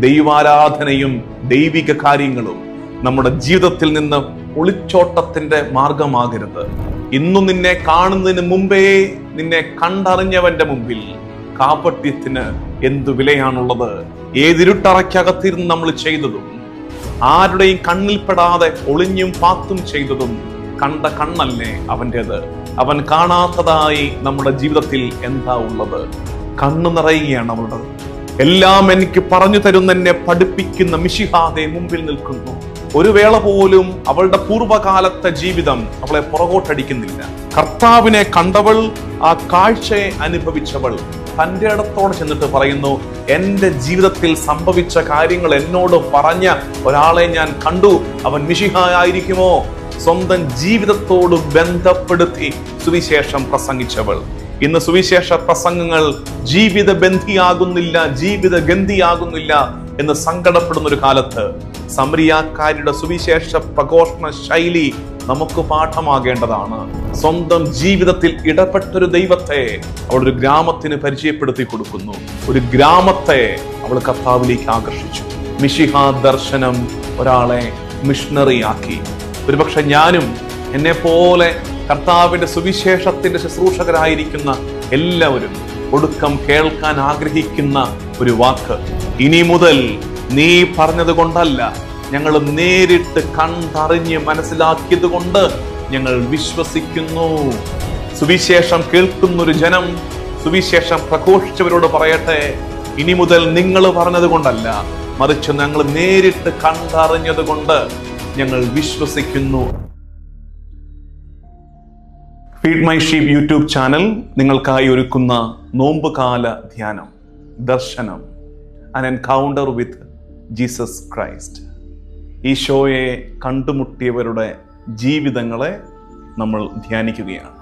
ദൈവാരാധനയും ദൈവിക കാര്യങ്ങളും നമ്മുടെ ജീവിതത്തിൽ നിന്ന് ഒളിച്ചോട്ടത്തിന്റെ മാർഗമാകരുത്. ഇന്നും നിന്നെ കാണുന്നതിന് മുമ്പേ നിന്നെ കണ്ടറിഞ്ഞവന്റെ മുമ്പിൽ കാപട്യത്തിന് എന്തു വിലയാണുള്ളത്? ഏതിരുട്ടറയ്ക്കകത്തിരുന്ന് നമ്മൾ ചെയ്തതും ആരുടെയും കണ്ണിൽപ്പെടാതെ ഒളിഞ്ഞും പാത്തും ചെയ്തതും കണ്ട കണ്ണല്ലേ അവന്റെത്? അവൻ കാണാത്തതായി നമ്മുടെ ജീവിതത്തിൽ എന്താ ഉള്ളത്? കണ്ണു നിറയുകയാണ് അവളുടെ എല്ലാം എനിക്ക് പറഞ്ഞു തരുന്ന എന്നെ പഠിപ്പിക്കുന്ന മിഷിഹാദെ മുമ്പിൽ നിൽക്കുന്നു. ഒരു വേള പോലും അവളുടെ പൂർവകാലത്തെ ജീവിതം അവളെ പുറകോട്ടടിക്കുന്നില്ല. കർത്താവിനെ കണ്ടവൾ ആ കാഴ്ചയെ അനുഭവിച്ചവൾ തന്റെ ഇടത്തോടെ ചെന്നിട്ട് പറയുന്നു എന്റെ ജീവിതത്തിൽ സംഭവിച്ച കാര്യങ്ങൾ എന്നോട് പറഞ്ഞ ഒരാളെ ഞാൻ കണ്ടു. അവൻ മിഷിഹായിരിക്കുമോ സ്വന്തം ജീവിതത്തോട് ബന്ധപ്പെടുത്തി സുവിശേഷം പ്രസംഗിച്ചവൾ. ഇന്ന് സുവിശേഷ പ്രസംഗങ്ങൾ ജീവിത ബന്ധിയാകുന്നില്ല ജീവിത ഗന്ധിയാകുന്നില്ല എന്ന് സങ്കടപ്പെടുന്ന ഒരു കാലത്ത് സമരിയാക്കാരുടെ സുവിശേഷ പ്രഘോഷണ ശൈലി നമുക്ക് പാഠമാകേണ്ടതാണ്. സ്വന്തം ജീവിതത്തിൽ ഇടപെട്ടൊരു ദൈവത്തെ അവൾ ഒരു ഗ്രാമത്തിന് പരിചയപ്പെടുത്തി കൊടുക്കുന്നു. ഒരു ഗ്രാമത്തെ അവൾ കർത്താവിലേക്ക് ആകർഷിച്ചു. മിഷിഹ ദർശനം ഒരാളെ മിഷണറിയാക്കി. ഒരുപക്ഷെ ഞാനും എന്നെ പോലെ കർത്താവിന്റെ സുവിശേഷത്തിന്റെ ശുശ്രൂഷകരായിരിക്കുന്ന എല്ലാവരും ഒടുക്കം കേൾക്കാൻ ആഗ്രഹിക്കുന്ന ഒരു വാക്ക്. ഇനി മുതൽ നീ പറഞ്ഞത് കൊണ്ടല്ല. ഞങ്ങൾ നേരിട്ട് കണ്ടറിഞ്ഞ് മനസ്സിലാക്കിയത് കൊണ്ട് ഞങ്ങൾ വിശ്വസിക്കുന്നു. സുവിശേഷം കേൾക്കുന്ന ഒരു ജനം സുവിശേഷം പ്രഘോഷിച്ചവരോട് പറയട്ടെ. ഇനി മുതൽ നിങ്ങൾ പറഞ്ഞത് കൊണ്ടല്ല. മറിച്ച് ഞങ്ങൾ നേരിട്ട് കണ്ടറിഞ്ഞത് കൊണ്ട് ഞങ്ങൾ വിശ്വസിക്കുന്നു. Feed my sheep YouTube channel നിങ്ങൾക്കായി ഒരുക്കുന്ന നോമ്പുകാല ധ്യാനം ദർശനം an encounter with Jesus Christ ഷോയെ കണ്ടുമുട്ടിയവരുടെ ജീവിതങ്ങളെ നമ്മൾ ധ്യാനിക്കുകയാണ്.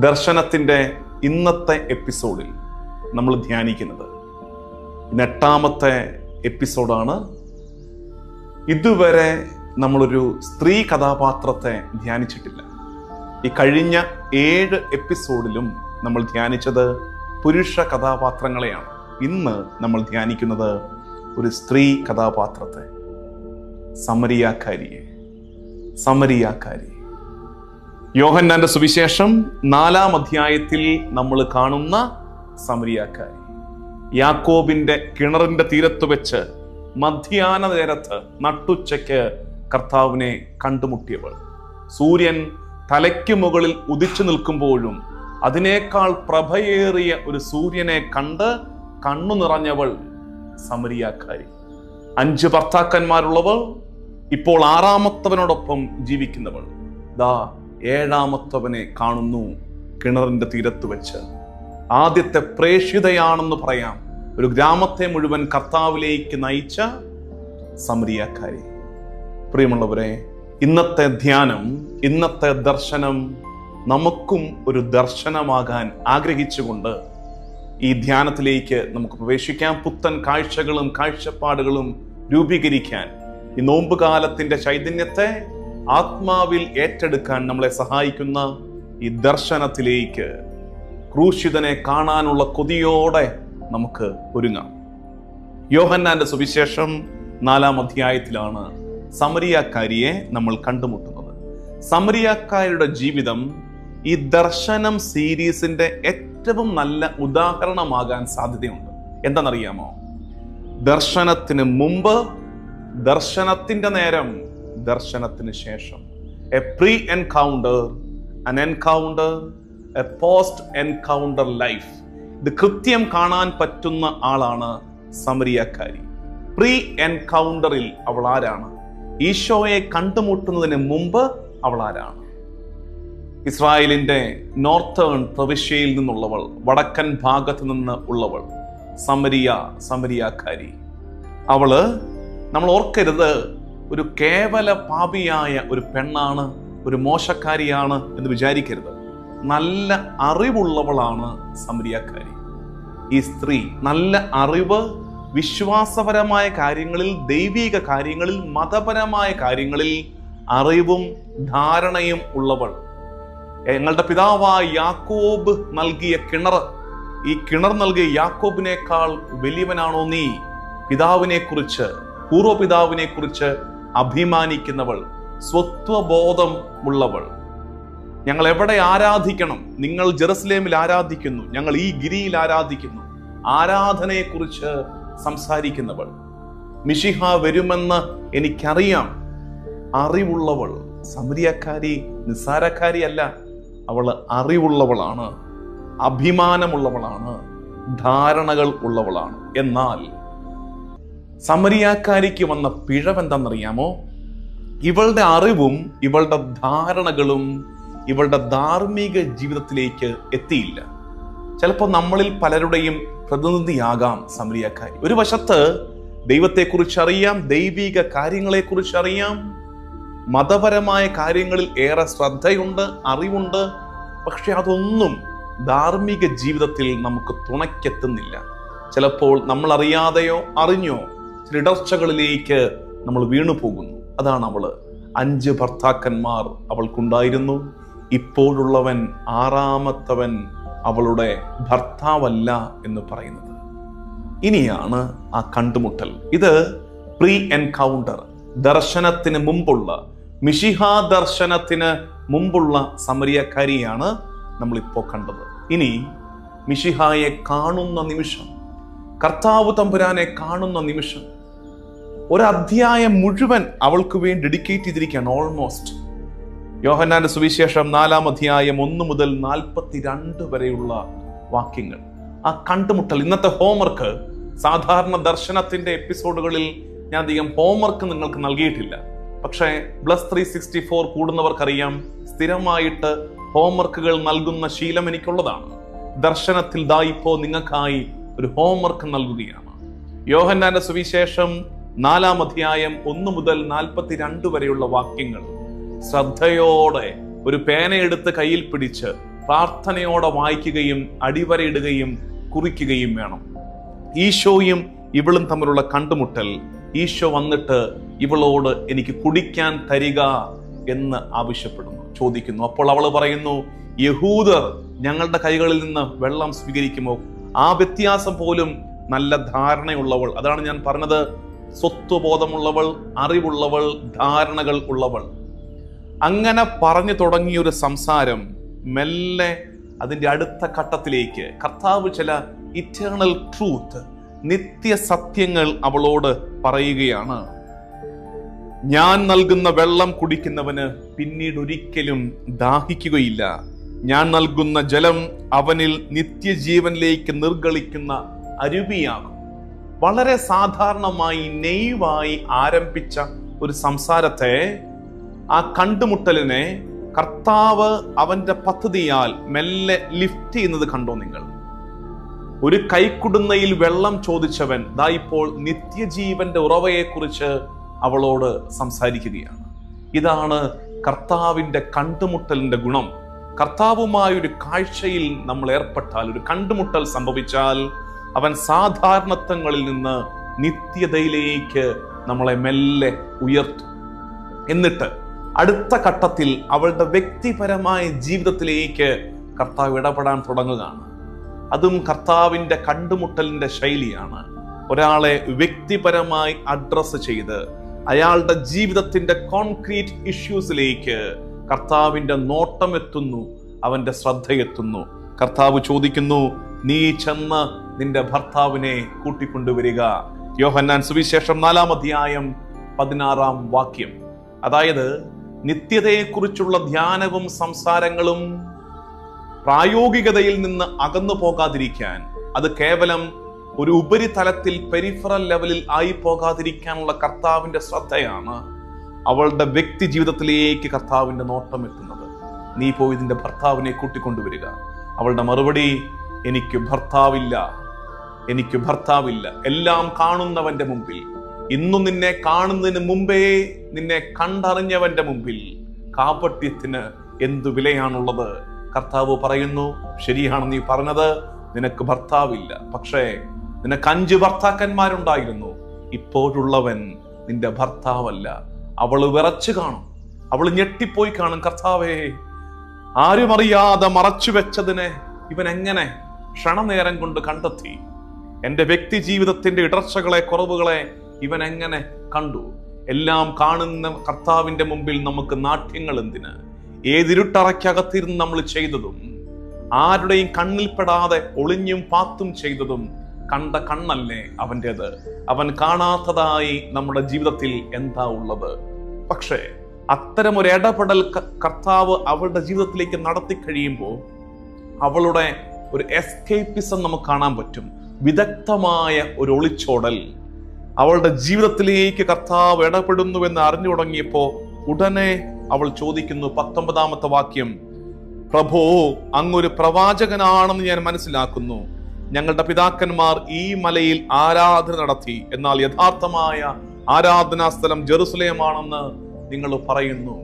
ദർശനത്തിന്റെ ഇന്നത്തെ എപ്പിസോഡിൽ നമ്മൾ ധ്യാനിക്കുന്നത് എട്ടാമത്തെ എപ്പിസോഡാണ്. ഇതുവരെ നമ്മളൊരു സ്ത്രീ കഥാപാത്രത്തെ ധ്യാനിച്ചിട്ടില്ല. ഈ കഴിഞ്ഞ ഏഴ് എപ്പിസോഡിലും നമ്മൾ ധ്യാനിച്ചത് പുരുഷ കഥാപാത്രങ്ങളെയാണ്. ഇന്ന് നമ്മൾ ധ്യാനിക്കുന്നത് ഒരു സ്ത്രീ കഥാപാത്രത്തെ. സമരിയാക്കാരിയെ. സമരിയാക്കാരി. യോഹന്നാന്റെ സുവിശേഷം നാലാം അധ്യായത്തിൽ നമ്മൾ കാണുന്ന സമരിയാക്കാരി. യാക്കോബിന്റെ കിണറിന്റെ തീരത്ത് വെച്ച് മധ്യാന നേരത്ത് നട്ടുച്ചയ്ക്ക് കർത്താവിനെ കണ്ടുമുട്ടിയവൾ. സൂര്യൻ തലയ്ക്ക് മുകളിൽ ഉദിച്ചു നിൽക്കുമ്പോഴും അതിനേക്കാൾ പ്രഭയേറിയ ഒരു സൂര്യനെ കണ്ട് കണ്ണു നിറഞ്ഞവൾ സമരിയാക്കാരി. അഞ്ച് ഭർത്താക്കന്മാരുള്ളവൾ ഇപ്പോൾ ആറാമത്തവനോടൊപ്പം ജീവിക്കുന്നവൾ. ദാ ഏഴാമത്തവനെ കാണുന്നു കിണറിന്റെ തീരത്ത് വെച്ച്. ആദ്യത്തെ പ്രേക്ഷിതയാണെന്ന് പറയാം. ഒരു ഗ്രാമത്തെ മുഴുവൻ കർത്താവിലേക്ക് നയിച്ച സമരിയാക്കാരി. പ്രിയമുള്ളവരെ ഇന്നത്തെ ധ്യാനം ഇന്നത്തെ ദർശനം നമുക്കും ഒരു ദർശനമാകാൻ ആഗ്രഹിച്ചുകൊണ്ട് ഈ ധ്യാനത്തിലേക്ക് നമുക്ക് പ്രവേശിക്കാം. പുത്തൻ കാഴ്ചകളും കാഴ്ചപ്പാടുകളും രൂപീകരിക്കാൻ ഈ നോമ്പുകാലത്തിന്റെ ചൈതന്യത്തെ ആത്മാവിൽ ഏറ്റെടുക്കാൻ നമ്മളെ സഹായിക്കുന്ന ഈ ദർശനത്തിലേക്ക് ക്രൂശിതനെ കാണാനുള്ള കൊതിയോടെ നമുക്ക് ഒരുങ്ങാം. യോഹന്നാന്റെ സുവിശേഷം നാലാം അധ്യായത്തിലാണ് സമരിയാക്കാരിയെ നമ്മൾ കണ്ടുമുട്ടുന്നത്. സമരിയാക്കാരുടെ ജീവിതം ഈ ദർശനം സീരീസിന്റെ ഏറ്റവും നല്ല ഉദാഹരണമാകാൻ സാധ്യതയുണ്ട്. എന്താണെന്നറിയാമോ? ദർശനത്തിന് മുമ്പ് ദർശനത്തിന്റെ നേരം ദർശനത്തിന് ശേഷം. A pre encounter an encounter a post encounter life ഇത് കൃത്യം കാണാൻ പറ്റുന്ന ആളാണ് സമരിയക്കാരി. പ്രീ എൻകൗണ്ടറിൽ അവൾ ആരാണ്? ഈശോയെ കണ്ടുമുട്ടുന്നതിന് മുമ്പ് അവൾ ആരാണ് ഇസ്രായേലിന്റെ നോർത്തേൺ പ്രവിശ്യയിൽ നിന്നുള്ളവൾ വടക്കൻ ഭാഗത്ത് നിന്ന് ഉള്ളവൾ സമരിയ സമരിയാക്കാരി. അവൾ നമ്മൾ ഓർക്കരുത് ഒരു കേവല പാപിയായ ഒരു പെണ്ണാണ് ഒരു മോശക്കാരിയാണ് എന്ന് വിചാരിക്കരുത്. നല്ല അറിവുള്ളവളാണ് സമരിയാക്കാരി. ഈ സ്ത്രീ നല്ല അറിവ് വിശ്വാസപരമായ കാര്യങ്ങളിൽ ദൈവിക കാര്യങ്ങളിൽ മതപരമായ കാര്യങ്ങളിൽ അറിവും ധാരണയും ഉള്ളവൾ. ഞങ്ങളുടെ പിതാവായ യാക്കോബ് നൽകിയ കിണർ ഈ കിണർ നൽകിയ യാക്കോബിനേക്കാൾ വലിയവനാണോ നീ? പിതാവിനെ കുറിച്ച് പൂർവപിതാവിനെ കുറിച്ച് അഭിമാനിക്കുന്നവൾ സ്വത്വബോധം ഉള്ളവൾ. ഞങ്ങൾ എവിടെ ആരാധിക്കണം? നിങ്ങൾ ജെറുസലേമിൽ ആരാധിക്കുന്നു. ഞങ്ങൾ ഈ ഗിരിയിൽ ആരാധിക്കുന്നു. ആരാധനയെക്കുറിച്ച് സംസാരിക്കുന്നവൾ. മിഷിഹ വരുമെന്ന് എനിക്കറിയാം. അറിവുള്ളവൾ സമരിയക്കാരി നിസ്സാരക്കാരിയല്ല അവൾ അറിവുള്ളവളാണ്. അഭിമാനമുള്ളവളാണ്. ധാരണകൾ ഉള്ളവളാണ്. എന്നാൽ സമരിയാക്കാരിക്ക് വന്ന പിഴവെന്തെന്നറിയാമോ? ഇവളുടെ അറിവും ഇവളുടെ ധാരണകളും ഇവളുടെ ധാർമ്മിക ജീവിതത്തിലേക്ക് എത്തിയില്ല. ചിലപ്പോൾ നമ്മളിൽ പലരുടെയും പ്രതിനിധിയാകാം സമരിയക്കാരി ഒരു വശത്ത് ദൈവത്തെക്കുറിച്ച് അറിയാം ദൈവിക കാര്യങ്ങളെക്കുറിച്ച് അറിയാം മതപരമായ കാര്യങ്ങളിൽ ഏറെ ശ്രദ്ധയുണ്ട് അറിവുണ്ട് പക്ഷെ അതൊന്നും ധാർമ്മിക ജീവിതത്തിൽ നമുക്ക് തുണയ്ക്കെത്തുന്നില്ല. ചിലപ്പോൾ നമ്മൾ അറിയാതെയോ അറിഞ്ഞോ ചില ഇടർച്ചകളിലേക്ക് നമ്മൾ വീണു പോകുന്നു അതാണ് അവൾ. അഞ്ച് ഭർത്താക്കന്മാർ അവൾക്കുണ്ടായിരുന്നു. ഇപ്പോഴുള്ളവൻ ആറാമത്തവൻ അവളുടെ ഭർത്താവല്ല എന്ന് പറയുന്നത്. ഇനിയാണ് ആ കണ്ടുമുട്ടൽ. ഇത് പ്രീ എൻകൗണ്ടർ ദർശനത്തിന് മുമ്പുള്ള മിഷിഹാ ദർശനത്തിന് മുമ്പുള്ള സമരിയക്കാരിയാണ് നമ്മളിപ്പോൾ കണ്ടത്. ഇനി മിഷിഹായെ കാണുന്ന നിമിഷം കർത്താവ് തമ്പുരാനെ കാണുന്ന നിമിഷം ഒരധ്യായം മുഴുവൻ അവൾക്ക് വേണ്ടി ഡെഡിക്കേറ്റ് ചെയ്തിരിക്കുകയാണ് ഓൾമോസ്റ്റ് യോഹന്നാന്റെ സുവിശേഷം നാലാം അധ്യായം ഒന്ന് മുതൽ നാൽപ്പത്തിരണ്ട് വരെയുള്ള വാക്യങ്ങൾ. ആ കണ്ടുമുട്ടൽ ഇന്നത്തെ ഹോംവർക്ക് സാധാരണ ദർശനത്തിന്റെ എപ്പിസോഡുകളിൽ ഞാൻ അധികം ഹോംവർക്ക് നിങ്ങൾക്ക് നൽകിയിട്ടില്ല. പക്ഷേ പ്ലസ് ത്രീ സിക്സ്റ്റി ഫോർ കൂടുന്നവർക്കറിയാം സ്ഥിരമായിട്ട് ഹോംവർക്കുകൾ നൽകുന്ന ശീലം എനിക്കുള്ളതാണ്. ദർശനത്തിൽ ദാ നിങ്ങൾക്കായി ഒരു ഹോംവർക്ക് നൽകുകയാണ്. യോഹന്നാന്റെ സുവിശേഷം നാലാം അധ്യായം ഒന്ന് മുതൽ നാൽപ്പത്തിരണ്ട് വരെയുള്ള വാക്യങ്ങൾ. ശ്രദ്ധയോടെ ഒരു പേനയെടുത്ത് കയ്യിൽ പിടിച്ച് പ്രാർത്ഥനയോടെ വായിക്കുകയും അടിവരയിടുകയും കുറിക്കുകയും വേണം. ഈശോയും ഇവളും തമ്മിലുള്ള കണ്ടുമുട്ടൽ ഈശോ വന്നിട്ട് ഇവളോട് എനിക്ക് കുടിക്കാൻ തരിക എന്ന് ആവശ്യപ്പെടുന്നു ചോദിക്കുന്നു. അപ്പോൾ അവൾ പറയുന്നു യഹൂദർ ഞങ്ങളുടെ കൈകളിൽ നിന്ന് വെള്ളം സ്വീകരിക്കുമോ? ആ വ്യത്യാസം പോലും നല്ല ധാരണയുള്ളവൾ. അതാണ് ഞാൻ പറഞ്ഞത്. സ്വത്വബോധമുള്ളവൾ അറിവുള്ളവൾ ധാരണകൾ ഉള്ളവൾ. അങ്ങനെ പറഞ്ഞു തുടങ്ങിയ ഒരു സംസാരം മെല്ലെ അതിന്റെ അടുത്ത ഘട്ടത്തിലേക്ക്. കർത്താവ് ചില ഇറ്റേണൽ ട്രൂത്ത് നിത്യസത്യങ്ങൾ അവളോട് പറയുകയാണ്. ഞാൻ നൽകുന്ന വെള്ളം കുടിക്കുന്നവന് പിന്നീട് ഒരിക്കലും ദാഹിക്കുകയില്ല. ഞാൻ നൽകുന്ന ജലം അവനിൽ നിത്യജീവനിലേക്ക് നിർഗളിക്കുന്ന അരുവിയാകും. വളരെ സാധാരണമായി നെയ്വായി ആരംഭിച്ച ഒരു സംസാരത്തെ ആ കണ്ടുമുട്ടലിനെ കർത്താവ് അവന്റെ പദ്ധതിയാൽ മെല്ലെ ലിഫ്റ്റ് ചെയ്യുന്നത് കണ്ടോ നിങ്ങൾ? ഒരു കൈക്കുടുന്നയിൽ വെള്ളം ചോദിച്ചവൻ ദാ ഇപ്പോൾ നിത്യജീവന്റെ ഉറവയെക്കുറിച്ച് അവളോട് സംസാരിക്കുകയാണ്. ഇതാണ് കർത്താവിന്റെ കണ്ടുമുട്ടലിന്റെ ഗുണം. കർത്താവുമായ ഒരു കാഴ്ചയിൽ നമ്മൾ ഏർപ്പെട്ടാൽ ഒരു കണ്ടുമുട്ടൽ സംഭവിച്ചാൽ അവൻ സാധാരണത്വങ്ങളിൽ നിന്ന് നിത്യതയിലേക്ക് നമ്മളെ മെല്ലെ ഉയർത്തും. എന്നിട്ട് അടുത്ത ഘട്ടത്തിൽ അവളുടെ വ്യക്തിപരമായ ജീവിതത്തിലേക്ക് കർത്താവ് ഇടപെടാൻ തുടങ്ങുകയാണ്. അതും കർത്താവിന്റെ കണ്ടുമുട്ടലിന്റെ ശൈലിയാണ്. ഒരാളെ വ്യക്തിപരമായി അഡ്രസ്സ് ചെയ്ത് അയാളുടെ ജീവിതത്തിന്റെ കോൺക്രീറ്റ് ഇഷ്യൂസിലേക്ക് കർത്താവിന്റെ നോട്ടം എത്തുന്നു അവന്റെ ശ്രദ്ധയെത്തുന്നു. കർത്താവ് ചോദിക്കുന്നു നീ ചെന്ന് നിന്റെ ഭർത്താവിനെ കൂട്ടിക്കൊണ്ടുവരിക. യോഹന്നാൻ സുവിശേഷം നാലാം അധ്യായം പതിനാറാം വാക്യം. അതായത് നിത്യതയെക്കുറിച്ചുള്ള ധ്യാനവും സംസാരങ്ങളും പ്രായോഗികതയിൽ നിന്ന് അകന്നു പോകാതിരിക്കാൻ അത് കേവലം ഒരു ഉപരിതലത്തിൽ പെരിഫറൽ ലെവലിൽ ആയി പോകാതിരിക്കാനുള്ള കർത്താവിന്റെ ശ്രദ്ധയാണ് അവളുടെ വ്യക്തി ജീവിതത്തിലേക്ക് കർത്താവിന്റെ നോട്ടം എത്തുന്നത് നീ പോയി ഇതിന്റെ ഭർത്താവിനെ കൂട്ടിക്കൊണ്ടുവരിക. അവളുടെ മറുപടി എനിക്ക് ഭർത്താവില്ല എനിക്ക് ഭർത്താവില്ല. എല്ലാം കാണുന്നവന്റെ മുമ്പിൽ ഇന്നു നിന്നെ കാണുന്നതിന് മുമ്പേ നിന്നെ കണ്ടറിഞ്ഞവന്റെ മുമ്പിൽ കാപട്യത്തിന് എന്തു വിലയാണുള്ളത്? കർത്താവ് പറയുന്നു ശരിയാണ് നീ പറഞ്ഞത് നിനക്ക് ഭർത്താവില്ല. പക്ഷേ നിനക്ക് അഞ്ച് ഭർത്താക്കന്മാരുണ്ടായിരുന്നു. ഇപ്പോഴുള്ളവൻ നിന്റെ ഭർത്താവല്ല. അവൾ വിറച്ചു കാണും. അവൾ ഞെട്ടിപ്പോയി കാണും. കർത്താവേ ആരും അറിയാതെ മറച്ചു വെച്ചതിനെ ഇവൻ എങ്ങനെ ക്ഷണനേരം കൊണ്ട് കണ്ടെത്തി? എന്റെ വ്യക്തി ജീവിതത്തിന്റെ ഇടർച്ചകളെ കുറവുകളെ ഇവൻ എങ്ങനെ കണ്ടു? എല്ലാം കാണുന്ന കർത്താവിന്റെ മുമ്പിൽ നമുക്ക് നാട്യങ്ങൾ എന്തിന്? ഏതിരുട്ടറയ്ക്കകത്തിരുന്ന് നമ്മൾ ചെയ്തതും ആരുടെയും കണ്ണിൽപ്പെടാതെ ഒളിഞ്ഞും പാത്തും ചെയ്തതും കണ്ട കണ്ണല്ലേ അവന്റെത്? അവൻ കാണാത്തതായി നമ്മുടെ ജീവിതത്തിൽ എന്താ ഉള്ളത്? പക്ഷേ അത്തരം ഒരു ഇടപെടൽ കർത്താവ് അവളുടെ ജീവിതത്തിലേക്ക് നടത്തി കഴിയുമ്പോൾ അവളുടെ ഒരു എസ്കേപ്പിസം നമുക്ക് കാണാൻ പറ്റും. വിദഗ്ധമായ ഒരു ഒളിച്ചോടൽ. അവളുടെ ജീവിതത്തിലേക്ക് കർത്താവ് ഇടപെടുന്നു എന്ന് അറിഞ്ഞു തുടങ്ങിയപ്പോ ഉടനെ അവൾ ചോദിക്കുന്നു പത്തൊമ്പതാമത്തെ വാക്യം പ്രഭോ അങ്ങൊരു പ്രവാചകനാണെന്ന് ഞാൻ മനസ്സിലാക്കുന്നു. ഞങ്ങളുടെ പിതാക്കന്മാർ ഈ മലയിൽ ആരാധന നടത്തി. എന്നാൽ യഥാർത്ഥമായ ആരാധനാ സ്ഥലം ജെറുസലേമാണെന്ന് നിങ്ങൾ പറയുന്നു.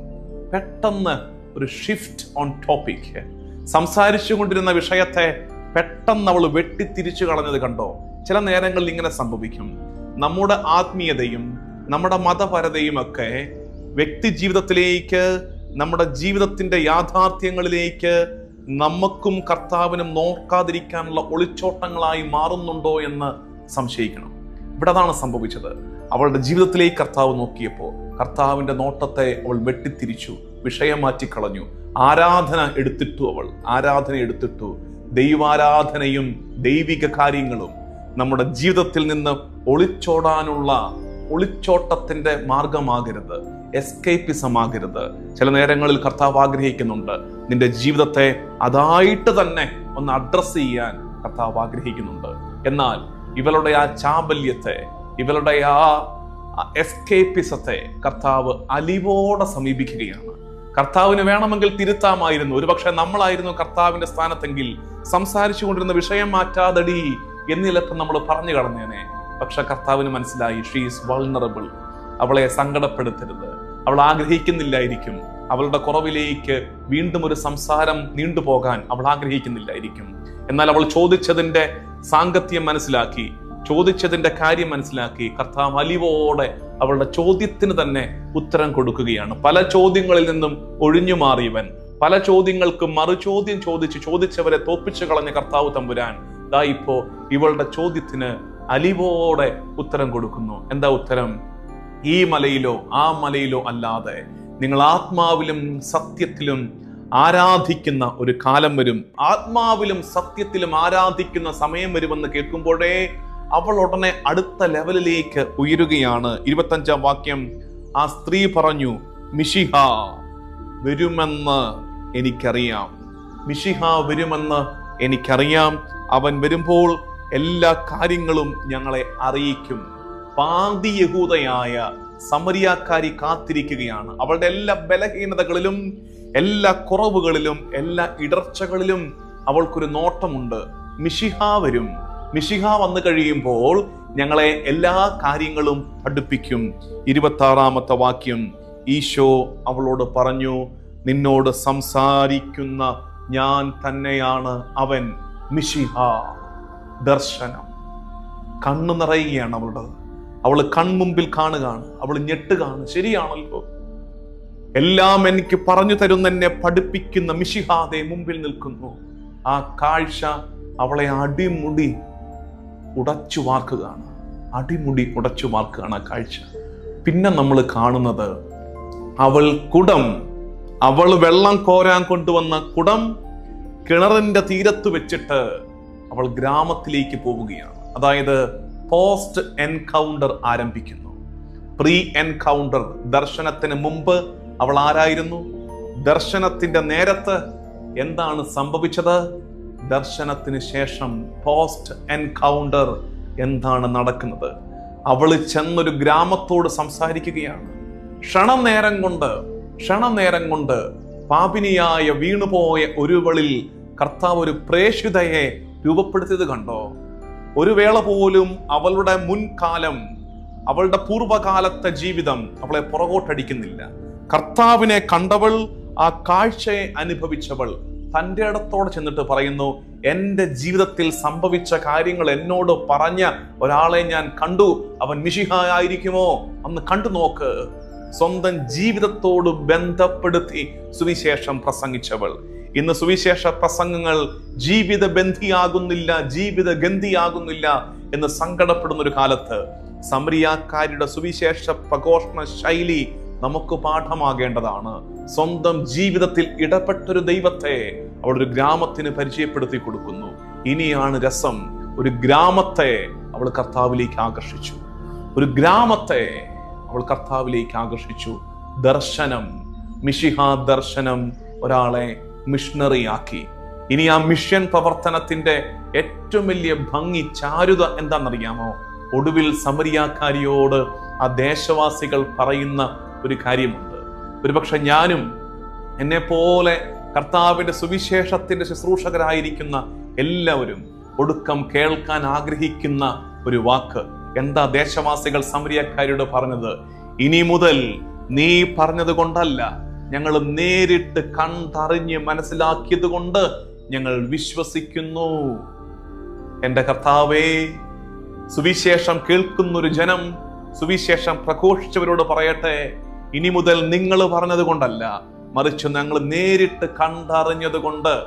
പെട്ടെന്ന് ഒരു ഷിഫ്റ്റ് ഓൺ ടോപ്പിക് സംസാരിച്ചു കൊണ്ടിരുന്ന വിഷയത്തെ പെട്ടെന്ന് അവൾ വെട്ടിത്തിരിച്ചു കളഞ്ഞത് കണ്ടോ? ചില നേരങ്ങളിൽ ഇങ്ങനെ സംഭവിക്കും. നമ്മുടെ ആത്മീയതയും നമ്മുടെ മതപരതയും ഒക്കെ വ്യക്തി ജീവിതത്തിലേക്ക് നമ്മുടെ ജീവിതത്തിന്റെ യാഥാർത്ഥ്യങ്ങളിലേക്ക് നമുക്കും കർത്താവിനും നോക്കാതിരിക്കാനുള്ള ഒളിച്ചോട്ടങ്ങളായി മാറുന്നുണ്ടോ എന്ന് സംശയിക്കണം. ഇവിടെ അതാണ് സംഭവിച്ചത്. അവളുടെ ജീവിതത്തിലേക്ക് കർത്താവ് നോക്കിയപ്പോൾ കർത്താവിന്റെ നോട്ടത്തെ അവൾ വെട്ടിത്തിരിച്ചു വിഷയം മാറ്റിക്കളഞ്ഞു ആരാധന എടുത്തിട്ടു അവൾ ആരാധന എടുത്തിട്ടു. ദൈവാരാധനയും ദൈവിക കാര്യങ്ങളും നമ്മുടെ ജീവിതത്തിൽ നിന്ന് ഒളിച്ചോടാനുള്ള ഒളിച്ചോട്ടത്തിന്റെ മാർഗമാകരുത് എസ്കേപ്പിസം ആകരുത് ചില നേരങ്ങളിൽ കർത്താവ് ആഗ്രഹിക്കുന്നുണ്ട് നിന്റെ ജീവിതത്തെ അതായിട്ട് തന്നെ ഒന്ന് അഡ്രസ്സ് ചെയ്യാൻ കർത്താവ് ആഗ്രഹിക്കുന്നുണ്ട്. എന്നാൽ ഇവളുടെ ആ ചാബല്യത്തെ ഇവളുടെ ആ എസ്കേപ്പിസത്തെ കർത്താവ് അലിവോടെ സമീപിക്കുകയാണ്. കർത്താവിന് വേണമെങ്കിൽ തിരുത്താമായിരുന്നു. ഒരുപക്ഷെ നമ്മളായിരുന്നു കർത്താവിന്റെ സ്ഥാനത്തെങ്കിൽ സംസാരിച്ചു കൊണ്ടിരുന്ന വിഷയം മാറ്റാതടി എന്നിലൊക്കെ നമ്മൾ പറഞ്ഞു കളഞ്ഞേനെ പക്ഷെ കർത്താവിന് മനസ്സിലായി ഷീസ് വൾണറബിൾ അവളെ സങ്കടപ്പെടുത്തരുത്. അവൾ ആഗ്രഹിക്കുന്നില്ലായിരിക്കും. അവളുടെ കുറവിലേക്ക് വീണ്ടും ഒരു സംസാരം നീണ്ടുപോകാൻ അവൾ ആഗ്രഹിക്കുന്നില്ലായിരിക്കും. എന്നാൽ അവൾ ചോദിച്ചതിന്റെ സാങ്കത്യം മനസ്സിലാക്കി ചോദിച്ചതിന്റെ കാര്യം മനസ്സിലാക്കി കർത്താവ് അലിവോടെ അവളുടെ ചോദ്യത്തിന് തന്നെ ഉത്തരം കൊടുക്കുകയാണ്. പല ചോദ്യങ്ങളിൽ നിന്നും ഒഴിഞ്ഞു മാറിയവൻ പല ചോദ്യങ്ങൾക്കും മറുചോദ്യം ചോദിച്ച് ചോദിച്ചവരെ തോപ്പിച്ചു കളഞ്ഞ കർത്താവ് തമ്പുരാൻ ദാ ഇപ്പോ ഇവളുടെ ചോദ്യത്തിന് അലിവോടെ ഉത്തരം കൊടുക്കുന്നു. എന്താ ഉത്തരം? ഈ മലയിലോ ആ മലയിലോ അല്ലാതെ നിങ്ങൾ ആത്മാവിലും സത്യത്തിലും ആരാധിക്കുന്ന ഒരു കാലം വരും. ആത്മാവിലും സത്യത്തിലും ആരാധിക്കുന്ന സമയം വരുമെന്ന് കേൾക്കുമ്പോഴേ അവൾ ഉടനെ അടുത്ത ലെവലിലേക്ക് ഉയരുകയാണ്. ഇരുപത്തഞ്ചാം വാക്യം ആ സ്ത്രീ പറഞ്ഞു മിഷിഹ വരുമെന്ന് എനിക്കറിയാം. മിഷിഹ വരുമെന്ന് എനിക്കറിയാം. അവൻ വരുമ്പോൾ എല്ലാ കാര്യങ്ങളും ഞങ്ങളെ അറിയിക്കും. പാതി യഹൂദയായ സമരിയാക്കാരി കാത്തിരിക്കുകയാണ്. അവളുടെ എല്ലാ ബലഹീനതകളിലും എല്ലാ കുറവുകളിലും എല്ലാ ഇടർച്ചകളിലും അവൾക്കൊരു നോട്ടമുണ്ട്. മിഷിഹ വരും. മിഷിഹ വന്നു കഴിയുമ്പോൾ ഞങ്ങളെ എല്ലാ കാര്യങ്ങളും പഠിപ്പിക്കും. ഇരുപത്തി ആറാമത്തെ വാക്യം ഈശോ അവളോട് പറഞ്ഞു നിന്നോട് സംസാരിക്കുന്ന ഞാൻ തന്നെയാണ് അവൻ. മിഷിഹ ദർശനം. കണ്ണു നിറയുകയാണ് അവളുടെ അവൾ കൺമുമ്പിൽ കാണുകയാണ് അവൾ ഞെട്ടുകയാണ്. ശരിയാണല്ലോ. എല്ലാം എനിക്ക് പറഞ്ഞു തരുന്ന എന്നെ പഠിപ്പിക്കുന്ന മിശിഹാതെ മുമ്പിൽ നിൽക്കുന്നു. ആ കാഴ്ച അവളെ അടിമുടി ഉടച്ചു വാർക്കുകയാണ്. അടിമുടി ഉടച്ചു വാർക്കുകയാണ് ആ കാഴ്ച. പിന്നെ നമ്മൾ കാണുന്നത് അവൾ കുടം അവൾ വെള്ളം കോരാൻ കൊണ്ടുവന്ന കുടം കിണറിന്റെ തീരത്ത് വെച്ചിട്ട് അവൾ ഗ്രാമത്തിലേക്ക് പോവുകയാണ്. അതായത് പോസ്റ്റ് എൻകൗണ്ടർ ആരംഭിക്കുന്നു. പ്രീ എൻകൗണ്ടർ ദർശനത്തിന് മുമ്പ് അവൾ ആരായിരുന്നു? ദർശനത്തിന്റെ നേരത്ത് എന്താണ് സംഭവിച്ചത്? ദർശനത്തിന് ശേഷം പോസ്റ്റ് എൻകൗണ്ടർ എന്താണ് നടക്കുന്നത്? അവൾ ചെന്നൊരു ഗ്രാമത്തോട് സംസാരിക്കുകയാണ്. ക്ഷണനേരം കൊണ്ട് ക്ഷണനേരം കൊണ്ട് പാപിനിയായ വീണുപോയ ഒരുവളിൽ കർത്താവ് ഒരു പ്രേഷിതയെ രൂപപ്പെടുത്തിയത് കണ്ടോ? ഒരു വേള പോലും അവളുടെ മുൻകാലം അവളുടെ പൂർവകാലത്തെ ജീവിതം അവളെ പുറകോട്ടടിക്കുന്നില്ല. കർത്താവിനെ കണ്ടവൾ ആ കാഴ്ചയെ അനുഭവിച്ചവൾ തന്റെ ഇടത്തോടെ ചെന്നിട്ട് പറയുന്നു എന്റെ ജീവിതത്തിൽ സംഭവിച്ച കാര്യങ്ങൾ എന്നോട് പറഞ്ഞ ഒരാളെ ഞാൻ കണ്ടു. അവൻ മിഷിഹായിരിക്കുമോ അന്ന് കണ്ടു നോക്ക്. സ്വന്തം ജീവിതത്തോട് ബന്ധപ്പെടുത്തി സുവിശേഷം പ്രസംഗിച്ചവൾ. ഇന്ന് സുവിശേഷ പ്രസംഗങ്ങൾ ജീവിത ബന്ധിയാകുന്നില്ല ജീവിത ഗന്ധിയാകുന്നില്ല എന്ന് സങ്കടപ്പെടുന്ന ഒരു കാലത്ത് സമരിയാക്കാരുടെ സുവിശേഷ പ്രഘോഷണ ശൈലി നമുക്ക് പാഠമാകേണ്ടതാണ്. സ്വന്തം ജീവിതത്തിൽ ഇടപെട്ടൊരു ദൈവത്തെ അവൾ ഒരു ഗ്രാമത്തിന് പരിചയപ്പെടുത്തി കൊടുക്കുന്നു. ഇനിയാണ് രസം. ഒരു ഗ്രാമത്തെ അവൾ കർത്താവിലേക്ക് ആകർഷിച്ചു. ഒരു ഗ്രാമത്തെ അവൾ കർത്താവിലേക്ക് ആകർഷിച്ചു. ദർശനം. മിഷിഹ ദർശനം ഒരാളെ മിഷണറി ആക്കി ഇനി ആ മിഷൻ പ്രവർത്തനത്തിന്റെ ഏറ്റവും വലിയ ഭംഗി ചാരുത എന്താണെന്നറിയാമോ? ഒടുവിൽ സമരിയാക്കാരിയോട് ആ ദേശവാസികൾ പറയുന്ന ഒരു കാര്യമുണ്ട്. ഒരുപക്ഷെ ഞാനും എന്നെ പോലെ കർത്താവിന്റെ സുവിശേഷത്തിന്റെ ശുശ്രൂഷകരായിരിക്കുന്ന എല്ലാവരും ഒടുക്കം കേൾക്കാൻ ആഗ്രഹിക്കുന്ന ഒരു വാക്ക്. എന്താ ദേശവാസികൾ സമരിയാക്കാരിയോട് പറഞ്ഞത്? ഇനി മുതൽ നീ പറഞ്ഞത് കൊണ്ടല്ല. ഞങ്ങൾ നേരിട്ട് കണ്ടറിഞ്ഞ് മനസ്സിലാക്കിയത് കൊണ്ട് ഞങ്ങൾ വിശ്വസിക്കുന്നു. എന്റെ കർത്താവേ സുവിശേഷം കേൾക്കുന്നൊരു ജനം സുവിശേഷം പ്രഘോഷിച്ചവരോട് പറയട്ടെ. ഇനി മുതൽ നിങ്ങൾ പറഞ്ഞത് കൊണ്ടല്ല മറിച്ച് ഞങ്ങൾ നേരിട്ട് കണ്ടറിഞ്ഞത് കൊണ്ട്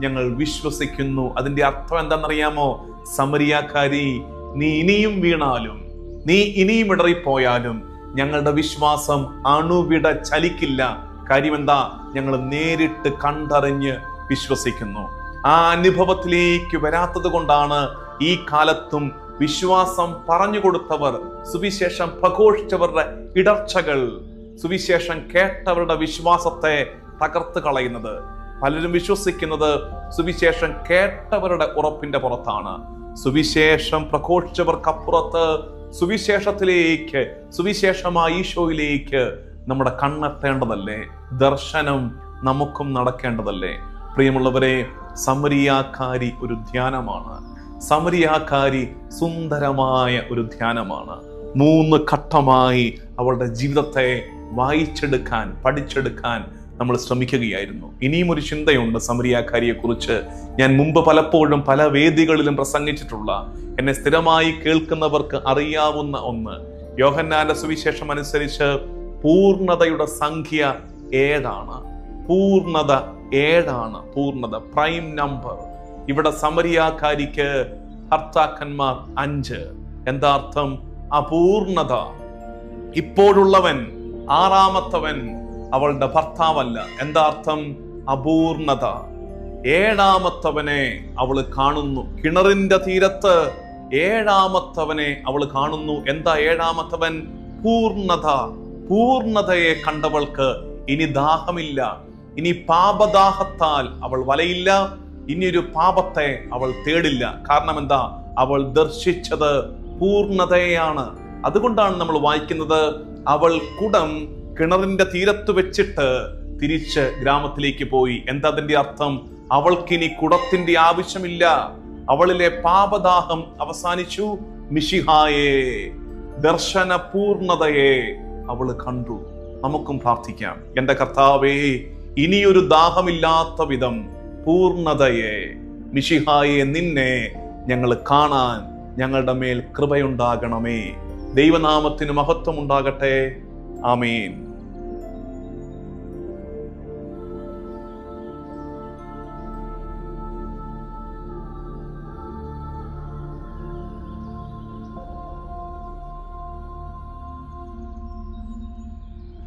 ഞങ്ങൾ വിശ്വസിക്കുന്നു. അതിന്റെ അർത്ഥം എന്താണെന്നറിയാമോ? സമരിയാക്കാരി നീ ഇനിയും വീണാലും നീ ഇനിയും ഇടറിപ്പോയാലും ഞങ്ങളുടെ വിശ്വാസം അണുവിട ചലിക്കില്ല. കാര്യം എന്താ ഞങ്ങൾ നേരിട്ട് കണ്ടറിഞ്ഞ് വിശ്വസിക്കുന്നു. ആ അനുഭവത്തിലേക്ക് വരാത്തത് കൊണ്ടാണ് ഈ കാലത്തും വിശ്വാസം പറഞ്ഞു കൊടുത്തവർ സുവിശേഷം പ്രഘോഷിച്ചവരുടെ ഇടർച്ചകൾ സുവിശേഷം കേട്ടവരുടെ വിശ്വാസത്തെ തകർത്ത് കളയുന്നത്. പലരും വിശ്വസിക്കുന്നത് സുവിശേഷം കേട്ടവരുടെ ഉറപ്പിന്റെ പുറത്താണ്. സുവിശേഷം പ്രഘോഷിച്ചവർക്കപ്പുറത്ത് സുവിശേഷത്തിലേക്ക് സുവിശേഷമായ ഈശോയിലേക്ക് നമ്മുടെ കണ്ണെത്തേണ്ടതല്ലേ? ദർശനം നമുക്കും നടക്കേണ്ടതല്ലേ? പ്രിയമുള്ളവരെ സമരിയാക്കാരി ഒരു ധ്യാനമാണ്. സമരിയാക്കാരി സുന്ദരമായ ഒരു ധ്യാനമാണ്. മൂന്ന് ഘട്ടമായി അവളുടെ ജീവിതത്തെ വായിച്ചെടുക്കാൻ പഠിച്ചെടുക്കാൻ നമ്മൾ ശ്രമിക്കുകയായിരുന്നു. ഇനിയും ഒരു ചിന്തയുണ്ട് സമരിയാക്കാരിയെ കുറിച്ച് ഞാൻ മുമ്പ് പലപ്പോഴും പല വേദികളിലും പ്രസംഗിച്ചിട്ടുള്ള എന്നെ സ്ഥിരമായി കേൾക്കുന്നവർക്ക് അറിയാവുന്ന ഒന്ന് യോഹന്നാന്റെ സുവിശേഷം അനുസരിച്ച് പൂർണതയുടെ സംഖ്യ ഏഴാണ് പൂർണത ഏഴാണ് പൂർണത പ്രൈം നമ്പർ ഇവിടെ സമരിയാക്കാരിക്ക് ഭർത്താക്കന്മാർ അഞ്ച്. എന്താർത്ഥം അപൂർണത. ഇപ്പോഴുള്ളവൻ ആറാമത്തവൻ അവളുടെ ഭർത്താവല്ല. എന്താർത്ഥം അപൂർണത. ഏഴാമത്തവനെ അവൾ കാണുന്നു. കിണറിന്റെ തീരത്ത് ഏഴാമത്തവനെ അവൾ കാണുന്നു. എന്താ ഏഴാമത്തവൻ? പൂർണത പൂർണതയെ കണ്ടവൾക്ക് ഇനി ദാഹമില്ല. ഇനി പാപദാഹത്താൽ അവൾ വലയില്ല. ഇനിയൊരു പാപത്തെ അവൾ തേടില്ല. കാരണം എന്താ? അവൾ ദർശിച്ചത് പൂർണതയാണ് അതുകൊണ്ടാണ് നമ്മൾ വായിക്കുന്നത് അവൾ കുടം കിണറിന്റെ തീരത്ത് വെച്ചിട്ട് തിരിച്ച് ഗ്രാമത്തിലേക്ക് പോയി. എന്താ അതിന്റെ അർത്ഥം? അവൾക്കിനി കുടത്തിന്റെ ആവശ്യമില്ല. അവളിലെ പാപദാഹം അവസാനിച്ചു. മിഷിഹായെ ദർശന പൂർണതയെ അവൾ കണ്ടു. നമുക്കും പ്രാർത്ഥിക്കാം. എന്റെ കർത്താവേ ഇനിയൊരു ദാഹമില്ലാത്ത വിധം പൂർണതയെ മിഷിഹായെ നിന്നെ ഞങ്ങൾ കാണാൻ ഞങ്ങളുടെ മേൽ കൃപയുണ്ടാകണമേ. ദൈവനാമത്തിന് മഹത്വം ഉണ്ടാകട്ടെ ആമേൻ.